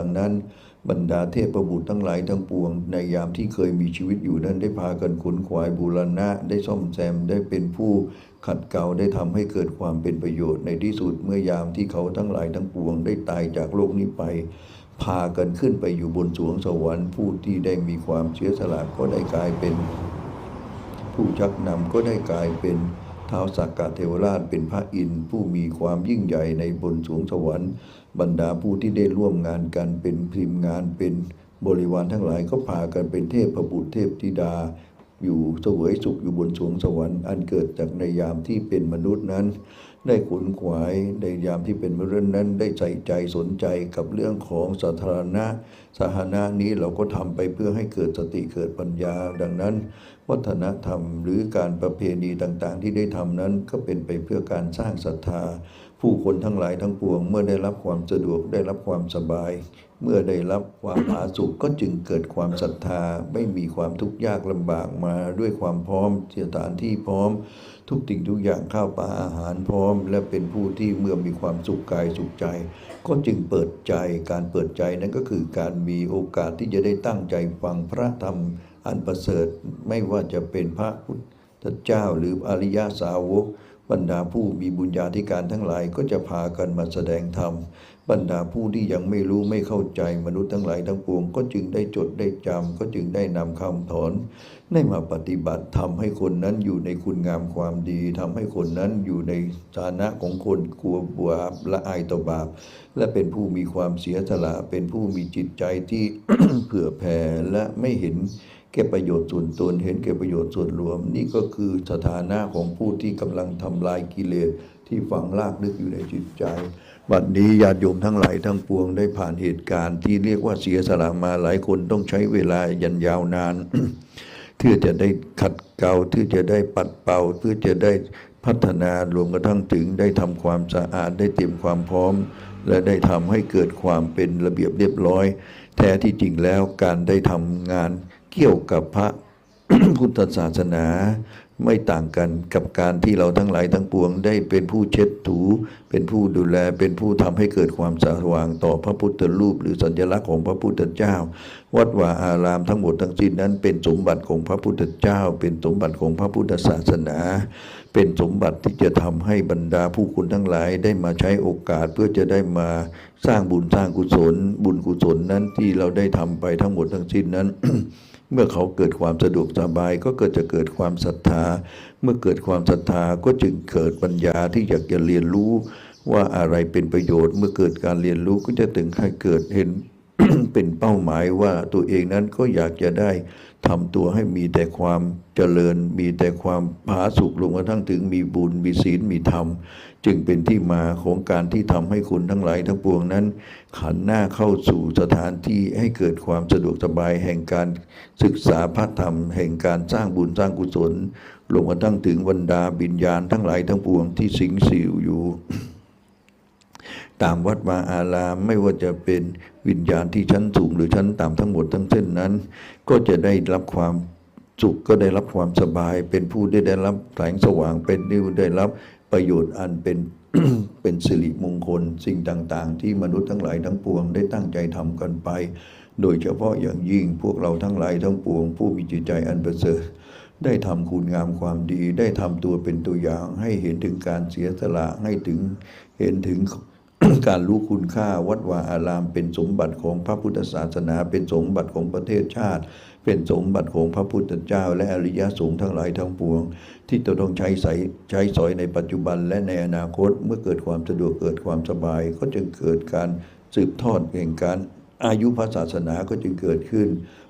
ดังนั้นบรรดาเทพบุตรทั้งหลายทั้งปวง ในยามที่เคยมีชีวิตอยู่นั้นได้พากันขนขวายบูรณะ ได้ซ่อมแซมได้เป็นผู้ขัดเกลาได้ทำให้เกิดความเป็นประโยชน์ในที่สุดเมื่อยามที่เขาทั้งหลายทั้งปวง ได้ตายจากโลกนี้ไป พากันขึ้นไปอยู่บนสวงสวรรค์ผู้ที่ได้มีความเชื้อสละก็ได้กลายเป็น ผู้ชักนำก็ได้กลายเป็น ท้าวสักกะเทวราชเป็นพระอินทร์ผู้มีความยิ่งใหญ่ในบนสวงสวรรค์ บรรดาผู้ที่ได้ร่วมงานกันเป็นพิมพ์งานเป็นบริวารทั้งหลายก็พากันเป็นเทพประบุตรเทพธิดา อยู่เสวยสุขอยู่บนสวงสวรรค์ อันเกิดจากในยามที่เป็นมนุษย์นั้น ได้ขนขวายในยามที่เป็นเรื่องนั้นได้ใส่ใจสนใจกับเรื่องของสาธารณะสาธารณะนี้เราก็ทำไปเพื่อให้เกิดสติเกิดปัญญา ดังนั้น วัฒนธรรมหรือการประเพณีต่างๆ ที่ได้ทำนั้นก็เป็นไปเพื่อการสร้างศรัทธา ผู้คนทั้งหลายทั้งปวง เมื่อได้รับความสะดวกได้รับความสบาย เมื่อได้รับความผาสุกก็จึงเกิดความศรัทธา ไม่มีความทุกข์ยากลำบากมาด้วยความพร้อมสถานที่พร้อม ทุกสิ่งทุกอย่างข้าวปลาอาหารพร้อม และเป็นผู้ที่เมื่อมีความสุขกายสุขใจ ก็จึงเปิดใจการเปิดใจนั้นก็คือการมีโอกาสที่จะได้ตั้งใจฟังพระธรรมอันประเสริฐไม่ว่าจะเป็นพระพุทธเจ้าหรืออริยสาวก บรรดาผู้มีบุญญาธิการทั้งหลายก็จะพากันมาแสดงธรรม บรรดาผู้ที่ยังไม่รู้ไม่เข้าใจมนุษย์ทั้งหลายทั้งปวง ก็จึงได้จดได้จำก็จึงได้นำคำถอนได้มาปฏิบัติทำให้คนนั้นอยู่ในคุณงามความดีทำให้คนนั้นอยู่ในฐานะของคนกลัวบาปละอายต่อบาป และเป็นผู้มีความเสียสละเป็นผู้มีจิตใจที่เผื่อแผ่และไม่เห็น แก่ประโยชน์ส่วนตนเห็นแก่ประโยชน์ส่วนรวม นี่ก็คือสถานะของผู้ที่กำลังทำลายกิเลสที่ฝังลากลึกอยู่ในจิตใจวันนี้ญาติโยมทั้งหลายทั้งปวงได้ผ่านเหตุการณ์ที่เรียกว่าเสียสละมาหลายคนต้องใช้เวลายันยาวนาน เพื่อจะได้ขัดเกลาเพื่อจะได้ปัดเป่าเพื่อจะได้พัฒนารวมกระทั่งถึงได้ทำความสะอาดได้เตรียมความพร้อม และได้ทำให้เกิดความเป็นระเบียบเรียบร้อย แท้ที่จริงแล้วการได้ทำงาน เกี่ยวกับพระพุทธศาสนาไม่ต่างกันกับการที่เราทั้งหลายทั้งปวง ได้เป็นผู้เช็ดถู เป็นผู้ดูแล เป็นผู้ทำให้เกิดความสว่างต่อพระพุทธรูป หรือสัญลักษณ์ของพระพุทธเจ้า วัดวาอารามทั้งหมดทั้งสิ้นนั้นเป็นสมบัติของพระพุทธเจ้า เป็นสมบัติของพระพุทธศาสนา เป็นสมบัติที่จะทำให้บรรดาผู้คุณทั้งหลายได้มาใช้โอกาสเพื่อจะได้มาสร้างบุญสร้างกุศล บุญกุศลนั้นที่เราได้ทำไปทั้งหมดทั้งสิ้นนั้น เมื่อเขาเกิดความสะดวกสบายก็เกิดจะเกิดความศรัทธา เมื่อเกิดความศรัทธาก็จึงเกิดปัญญาที่อยากจะเรียนรู้ว่าอะไรเป็นประโยชน์ เมื่อเกิดการเรียนรู้ก็จะถึงให้เกิดเห็นเป็นเป้าหมายว่าตัวเองนั้นก็อยากจะได้ ทำตัวให้มีแต่ความเจริญ มีแต่ความผาสุกลงกระทั่งถึงมีบุญมีศีลมีธรรม จึงเป็นที่มาของการที่ทำให้คุณทั้งหลายทั้งปวงนั้น ขันหน้าเข้าสู่สถานที่ให้เกิดความสะดวกสบายแห่งการศึกษาพระธรรม แห่งการสร้างบุญสร้างกุศลลงกระทั่งถึงบรรดาบิญญาณทั้งหลายทั้งปวงที่สิงสิวอยู่ ตามวัดวาอารามไม่ว่าจะเป็นวิญญาณที่ชั้นสูงหรือชั้นต่ำทั้งหมดทั้งเส้นนั้น ก็จะได้รับความสุขก็ได้รับความสบาย เป็นผู้ได้ได้รับแสงสว่างเป็นผู้ได้รับประโยชน์อันเป็นเป็นสิริมงคลสิ่งต่างๆ ที่มนุษย์ทั้งหลายทั้งปวงได้ตั้งใจทำกันไป โดยเฉพาะอย่างยิ่งพวกเราทั้งหลายทั้งปวง ผู้มีจิตใจอันประเสริฐได้ทำคุณงามความดี ได้ทำตัวเป็นตัวอย่างให้เห็นถึงการเสียสละให้ถึงเห็นถึง การรู้คุณค่าวัดวาอารามเป็นสมบัติของพระพุทธศาสนา เป็นสมบัติของประเทศชาติ เป็นสมบัติของพระพุทธเจ้า และอริยสงฆ์ทั้งหลายทั้งปวง ที่จะต้องใช้ใส่ใช้สอยในปัจจุบันและในอนาคตเมื่อเกิดความสะดวกเกิดความสบาย ก็จึงเกิดการสืบทอดแห่งการอายุพระศาสนาก็จึงเกิดขึ้น